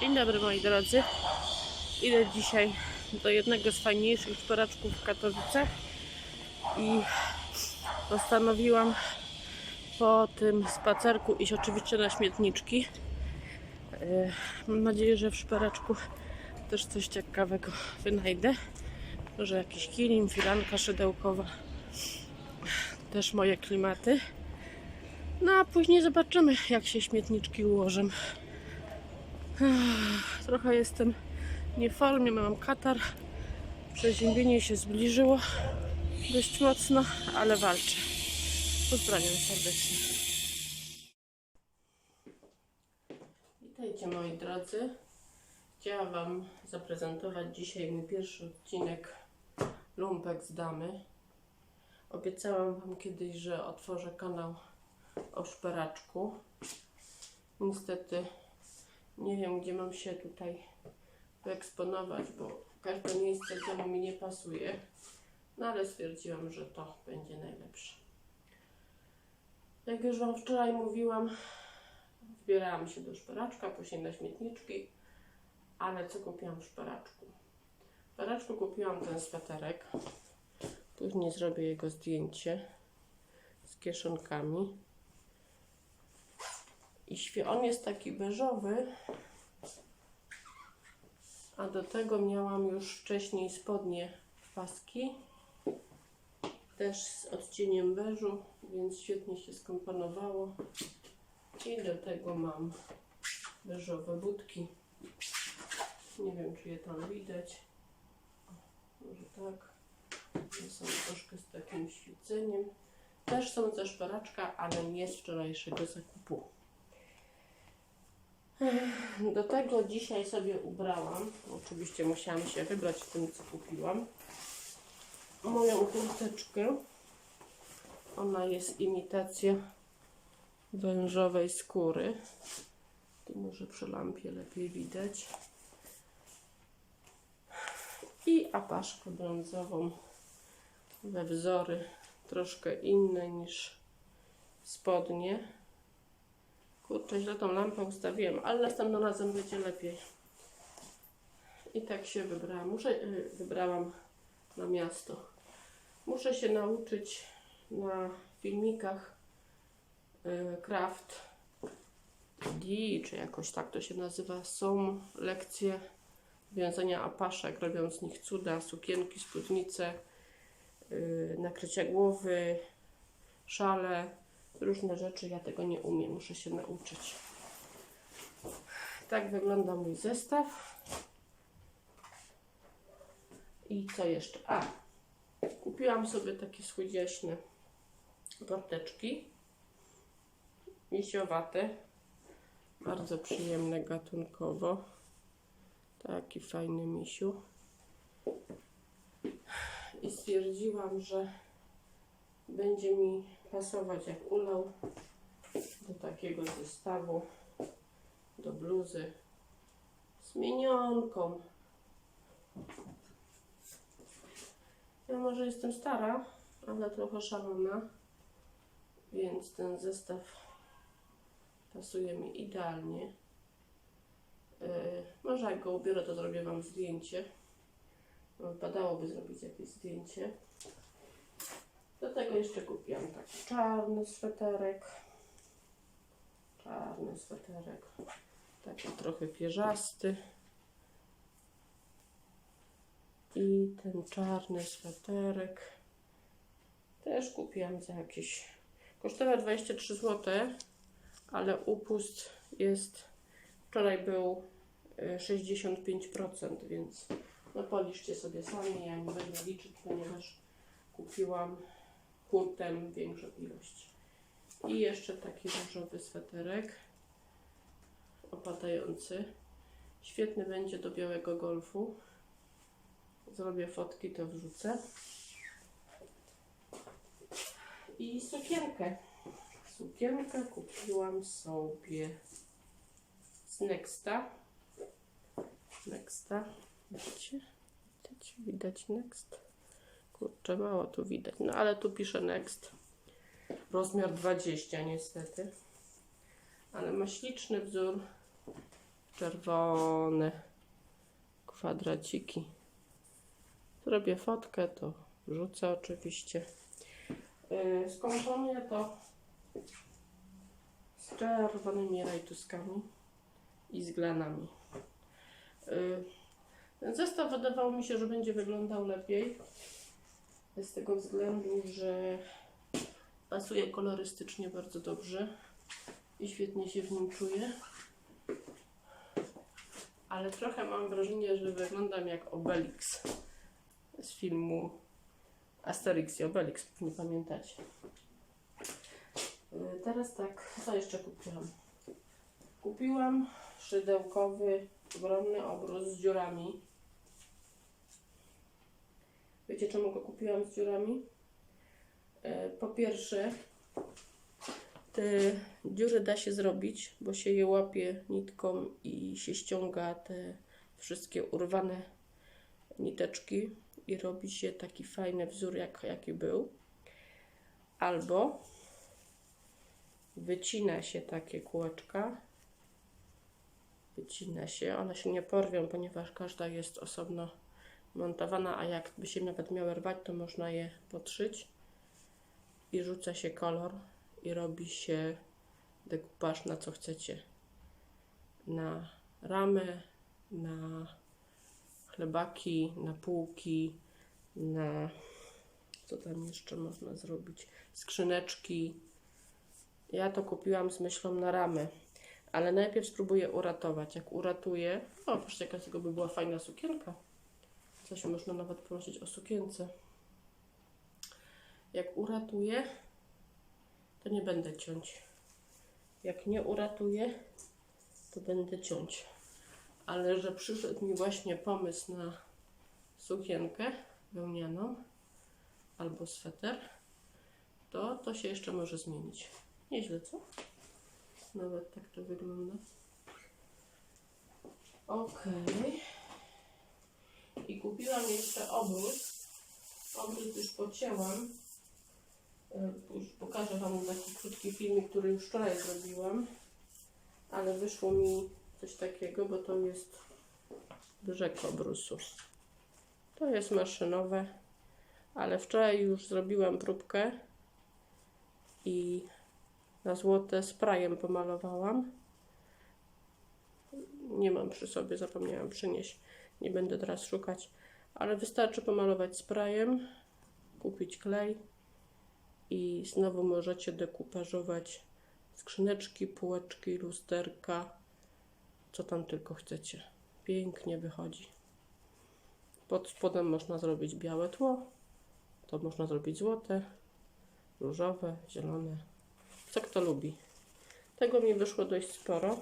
Dzień dobry moi drodzy. Idę dzisiaj do jednego z fajniejszych szperaczków w Katowicach i postanowiłam po tym spacerku iść oczywiście na śmietniczki. E, Mam nadzieję, że w szperaczku też coś ciekawego wynajdę. Może jakiś kilim, firanka szydełkowa. Też moje klimaty. No a później zobaczymy, jak się śmietniczki ułożę. Trochę jestem nie w formie, mam katar. Przeziębienie się zbliżyło dość mocno, ale walczę. Pozdrawiam serdecznie. Witajcie moi drodzy. Chciałam Wam zaprezentować dzisiaj mój pierwszy odcinek Lumpek z Damy. Obiecałam Wam kiedyś, że otworzę kanał o szperaczku. Niestety nie wiem, gdzie mam się tutaj wyeksponować, bo każde miejsce w mi nie pasuje. No ale stwierdziłam, że to będzie najlepsze. Jak już Wam wczoraj mówiłam, wbierałam się do szperaczka, później na śmietniczki, ale co kupiłam w szperaczku? W szperaczku kupiłam ten sweterek. Później zrobię jego zdjęcie z kieszonkami. I on jest taki beżowy, a do tego miałam już wcześniej spodnie paski, też z odcieniem beżu, więc świetnie się skomponowało. I do tego mam beżowe budki. Nie wiem, czy je tam widać. Może tak. One są troszkę z takim świeceniem. Też są ze szperaczka, ale nie z wczorajszego zakupu. Do tego dzisiaj sobie ubrałam. Oczywiście musiałam się wybrać w tym, co kupiłam. Moją kurteczkę. Ona jest imitacja wężowej skóry. Tu może przy lampie lepiej widać. I apaszkę brązową we wzory troszkę inne niż spodnie. Kurczę, źle tą lampę ustawiłem, ale następnym razem będzie lepiej. I tak się wybrałam. Muszę, yy, wybrałam na miasto. Muszę się nauczyć na filmikach yy, Craft D, czy jakoś tak to się nazywa. Są lekcje wiązania apaszek, robią z nich cuda, sukienki, spódnice, yy, nakrycia głowy, szale, różne rzeczy. Ja tego nie umiem, muszę się nauczyć. Tak wygląda mój zestaw. I co jeszcze? A, kupiłam sobie takie słodziaśne worteczki. Misiowate. Bardzo przyjemne gatunkowo. Taki fajny misiu. I stwierdziłam, że będzie mi pasować jak ulał do takiego zestawu, do bluzy z minionką. Ja może jestem stara, ale trochę szalona, więc ten zestaw pasuje mi idealnie. Yy, może jak go ubiorę, to zrobię Wam zdjęcie. Wypadałoby zrobić jakieś zdjęcie. Do tego jeszcze kupiłam taki czarny sweterek. Czarny sweterek. Taki trochę pierzasty. I ten czarny sweterek też kupiłam za jakieś. Kosztował 23 zł, ale upust jest. Wczoraj był y, 65%, więc no policzcie sobie sami. Ja nie będę liczyć, ponieważ kupiłam hurtem większą ilość. I jeszcze taki różowy sweterek opadający. Świetny będzie do białego golfu. Zrobię fotki, to wrzucę. I sukienkę. Sukienkę kupiłam sobie z Nexta. Nexta. Widzicie? Widać Next? Kurczę, mało tu widać. No ale tu pisze Next. Rozmiar 20 niestety. Ale ma śliczny wzór czerwone kwadraciki. Zrobię fotkę, to wrzucę oczywiście. Yy, Skomponuję to z czerwonymi rajtuskami i z glanami. Yy, Ten zestaw wydawało mi się, że będzie wyglądał lepiej. Z tego względu, że pasuje kolorystycznie bardzo dobrze i świetnie się w nim czuję. Ale trochę mam wrażenie, że wyglądam jak Obelix z filmu Asterix i Obelix, nie pamiętacie. Yy, Teraz tak, co jeszcze kupiłam? Kupiłam szydełkowy, ogromny obrus z dziurami. Wiecie czemu go kupiłam z dziurami? E, Po pierwsze, te dziury da się zrobić, bo się je łapie nitką i się ściąga te wszystkie urwane niteczki i robi się taki fajny wzór, jak, jaki był. Albo wycina się takie kółeczka, wycina się, one się nie porwią, ponieważ każda jest osobno montowana, a jakby się nawet miały rwać, to można je podszyć i rzuca się kolor i robi się dekupaż na co chcecie. Na ramy, na chlebaki, na półki, na co tam jeszcze można zrobić? Skrzyneczki. Ja to kupiłam z myślą na ramy, ale najpierw spróbuję uratować. Jak uratuję, o, patrzcie, jaka z tego by była fajna sukienka. Coś można nawet pomyśleć o sukience. Jak uratuję, to nie będę ciąć. Jak nie uratuję, to będę ciąć. Ale że przyszedł mi właśnie pomysł na sukienkę wełnianą albo sweter, to to się jeszcze może zmienić. Nieźle, co? Nawet tak to wygląda. Okej. I kupiłam jeszcze obrus. Obrus już pocięłam. E, Już pokażę Wam taki krótki filmik, który już wczoraj zrobiłam. Ale wyszło mi coś takiego, bo to jest brzeg obrusu. To jest maszynowe, ale wczoraj już zrobiłam próbkę i na złote sprayem pomalowałam. Nie mam przy sobie, zapomniałam przynieść. Nie będę teraz szukać, ale wystarczy pomalować sprayem, kupić klej i znowu możecie dekupażować skrzyneczki, półeczki, lusterka, co tam tylko chcecie. Pięknie wychodzi. Pod spodem można zrobić białe tło, to można zrobić złote, różowe, zielone, co kto lubi. Tego mi wyszło dość sporo,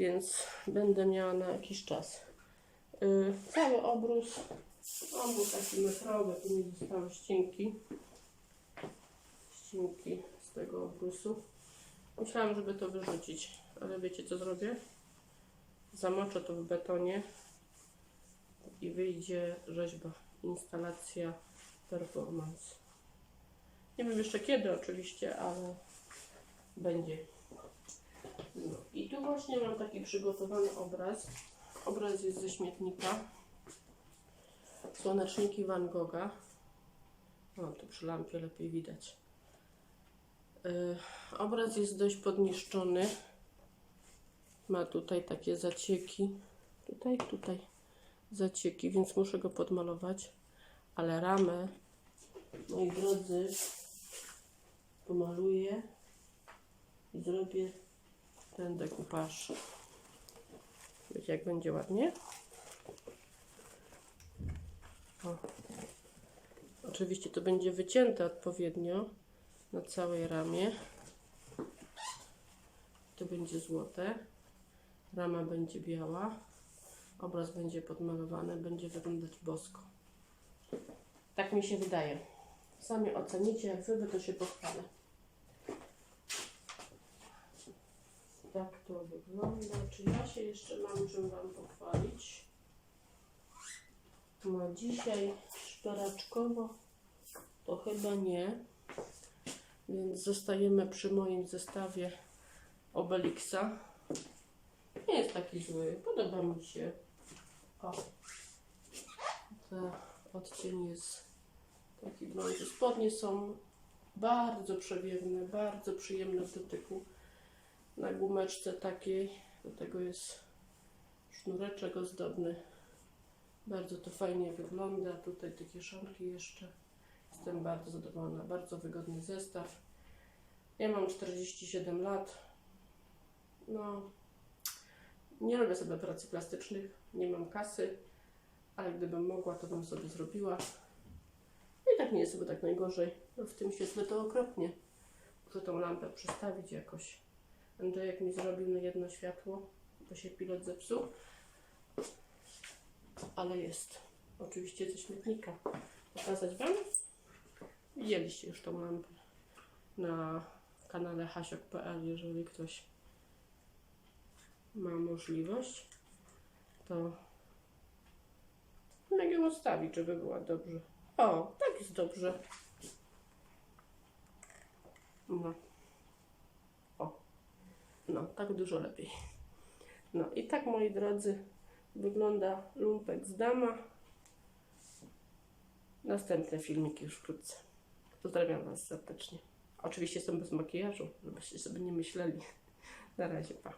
więc będę miała na jakiś czas. Yy, cały obrus, on był taki metrowy, tu mi zostały ścinki, ścinki z tego obrusu. Myślałam, żeby to wyrzucić, ale wiecie co zrobię? Zamoczę to w betonie i wyjdzie rzeźba, instalacja performance. Nie wiem jeszcze kiedy oczywiście, ale będzie. I tu właśnie mam taki przygotowany obraz. Obraz jest ze śmietnika. Słoneczniki Van Gogha. O, tu przy lampie lepiej widać. Yy, obraz jest dość podniszczony. Ma tutaj takie zacieki. Tutaj, tutaj zacieki, więc muszę go podmalować. Ale ramę, moi drodzy, pomaluję i zrobię ten dekupaż. Wiecie, jak będzie ładnie? O. Oczywiście to będzie wycięte odpowiednio na całej ramie. To będzie złote. Rama będzie biała. Obraz będzie podmalowany, będzie wyglądać bosko. Tak mi się wydaje. Sami ocenicie, jak wy, to się pochwalę. Tak to wygląda. Czy ja się jeszcze mam czym Wam pochwalić? No dzisiaj szperaczkowo to chyba nie. Więc zostajemy przy moim zestawie Obelixa. nie jest taki zły. Podoba mi się. O. Ten odcień jest taki blondzy. Spodnie są bardzo przewiewne, bardzo przyjemne w dotyku. Na gumeczce takiej. Do tego jest sznureczek ozdobny. Bardzo to fajnie wygląda. Tutaj te kieszonki jeszcze. Jestem bardzo zadowolona. Bardzo wygodny zestaw. Ja mam 47 lat. No, nie robię sobie operacji plastycznych, nie mam kasy, ale gdybym mogła, to bym sobie zrobiła. I tak nie jest sobie tak najgorzej. No, w tym świetle to okropnie. Muszę tą lampę przestawić jakoś. Andrzejek mi zrobił jedno światło, bo się pilot zepsuł. Ale jest. Oczywiście ze śmietnika. Pokazać Wam? Widzieliście już tą lampę na kanale hasiok.pl, jeżeli ktoś ma możliwość, to jak ją ustawić, żeby była dobrze. O, tak jest dobrze. No. No, tak dużo lepiej. No i tak, moi drodzy, wygląda lumpek z dama. Następne filmiki już wkrótce. Pozdrawiam Was serdecznie. Oczywiście jestem bez makijażu, żebyście sobie nie myśleli. Na razie, pa.